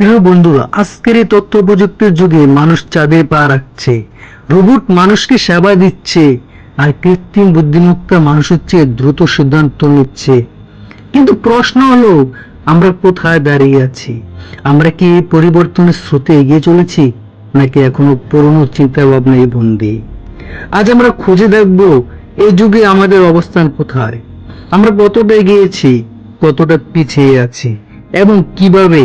প্রিয় বন্ধুরা, আজকের এই তথ্য প্রযুক্তির যুগে মানুষ চাঁদে পা রাখছে। রোবট মানুষকে সেবা দিচ্ছে আর কৃত্রিম বুদ্ধিমত্তা মানুষের চেয়ে দ্রুত সিদ্ধান্ত নিচ্ছে। কিন্তু প্রশ্ন হলো, আমরা কোথায় দাঁড়িয়ে আছি? আমরা কি এই পরিবর্তনের স্রোতে এগিয়ে চলেছি, নাকি এখনও পুরনো ভাবনায় বন্দী? আজ আমরা খুঁজে দেখব, এই যুগে আমাদের অবস্থান কোথায়? আমরা কতটা এগিয়েছি, কতটা পিছিয়ে আছি, এবং কীভাবে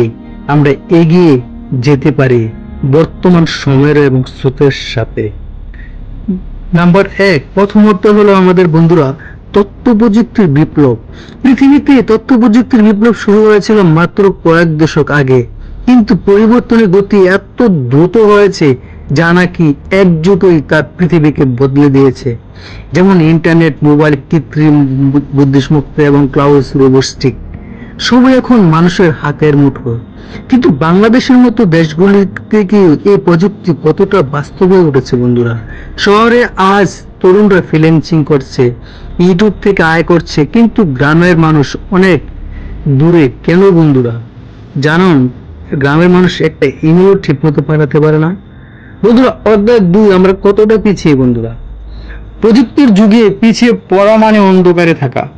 আমরা এগিয়ে যেতে পারি বর্তমান সময়ের এবং স্রোতের সাথে। নাম্বার এক প্রথমত হলো আমাদের বন্ধুরা তথ্য প্রযুক্তির বিপ্লব। পৃথিবীতে তথ্য প্রযুক্তির বিপ্লব শুরু হয়েছিল মাত্র কয়েক দশক আগে। কিন্তু পরিবর্তনের গতি এত দ্রুত হয়েছে যা নাকি এক যুগই তার পৃথিবীকে বদলে দিয়েছে। যেমন ইন্টারনেট, মোবাইল, কৃত্রিম বু- বুদ্ধিসমত্তা এবং ক্লাউড রোবোস্টিক। সবই এখন মানুষের হাতের মুঠো। কিন্তু বাংলাদেশের মতো দেশগুলিতে কি এই প্রযুক্তি কতটা বাস্তবে উঠেছে বন্ধুরা? শহরে আজ তরুণরা ফ্রিল্যান্সিং করছে ইউটিউব থেকে আয় করছে, কিন্তু গ্রামের মানুষ অনেক দূরে। কেন বন্ধুরা? জানুন, গ্রামের মানুষ একটা ইমেলও ঠিক মতো পাঠাতে পারে না? বন্ধুরা, অধ্যায় দুই, আমরা কতটা পিছিয়ে বন্ধুরা? প্রযুক্তির যুগে পিছিয়ে পড়া মানে অন্ধকারে থাকা।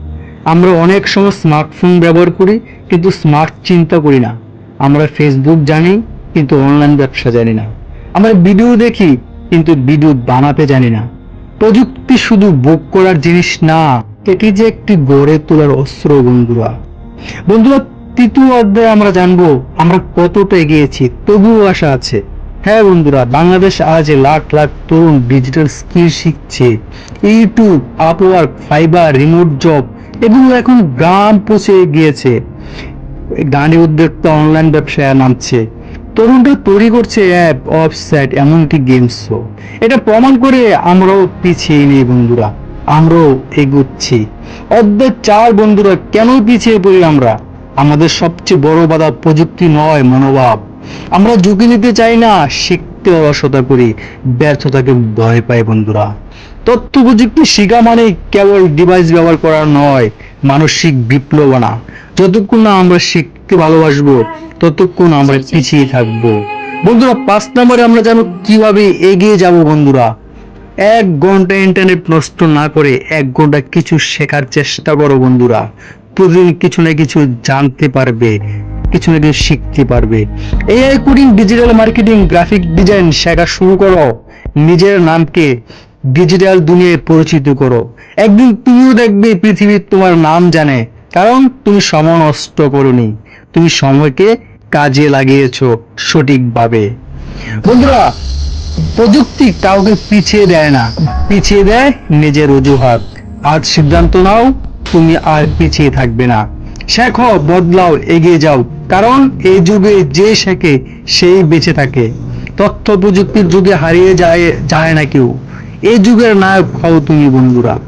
আমরা অনেক সময় স্মার্টফোন ব্যবহার করি, কিন্তু স্মার্ট চিন্তা করি না। আমরা ফেসবুক জানি, কিন্তু অনলাইন ব্যবসা জানি না। আমরা ভিডিও দেখি, কিন্তু ভিডিও বানাতে জানি না। প্রযুক্তি শুধু বুক করার জিনিস না, এটি যে একটি গড়ে তোলার অস্ত্র বন্ধুরা। বন্ধুরা, তৃতীয় অধ্যায়ে আমরা জানব, আমরা কতটা এগিয়েছি, তবুও আশা আছে। হ্যাঁ বন্ধুরা, বাংলাদেশ আজ লাখ লাখ তরুণ ডিজিটাল স্কিল শিখছে। YouTube Upwork Fiverr remote job এগুলো এখন গ্রাম পৌঁছে গিয়েছে। গাড়ি উদ্যোক্তা অনলাইন ব্যবসায় নামছে। তরুণরা তৈরি করছে অ্যাপ ওয়েবসাইট এমনকি গেমসও এটা প্রমাণ করে আমরাও পিছিয়ে নেই বন্ধুরা। আমরাও এগুচ্ছি। অর্ধেক চার বন্ধুরা কেন পিছিয়ে পড়ি আমরা? আমাদের সবচেয়ে বড় বাধা প্রযুক্তি নয়, মনোভাব। আমরা ঝুঁকি নিতে চাই না, শিখতে অলসতা করি, ব্যর্থতাকে ভয় পাই বন্ধুরা। তথ্য প্রযুক্তি শিখা মানে কেবল ডিভাইস ব্যবহার করা নয়, মানসিক বিপ্লব আনা। যতক্ষণ না আমরা শিখতে ভালোবাসবো ততক্ষণ আমরা পিছিয়ে থাকব। বন্ধুরা পাঁচ নম্বরে আমরা জানো কীভাবে এগিয়ে যাব বন্ধুরা। এক ঘণ্টা ইন্টারনেট নষ্ট না করে এক ঘণ্টা কিছু শেখার চেষ্টা করো বন্ধুরা। প্রতিদিন কিছু না কিছু জানতে পারবে কিছু না কিছু শিখতে পারবে। AI coding digital marketing graphic design শেখা শুরু করো। নিজের নামকে ডিজিটাল দুনিয়ায় পরিচিত করো। একদিন তুমিও দেখবে পৃথিবীর তোমার নাম জানে। কারণ তুমি সময় নষ্ট করনি। তুমি সময়কে কাজে লাগিয়েছো সঠিকভাবে। বন্ধুরা, প্রযুক্তি কাউকে পিছিয়ে দেয় না। পিছিয়ে দেয় নিজের অজুহাত। আজ সিদ্ধান্ত নাও, তুমি আর পিছিয়ে থাকবে না। শেখো, বদলাও, এগিয়ে যাও। কারণ এই যুগে যে শেখে, সেই বেঁচে থাকে। তথ্য প্রযুক্তির যুগে হারিয়ে যায় যায় না কেউ। এই যুগের নায়ক হও তুমি, বন্ধুরা।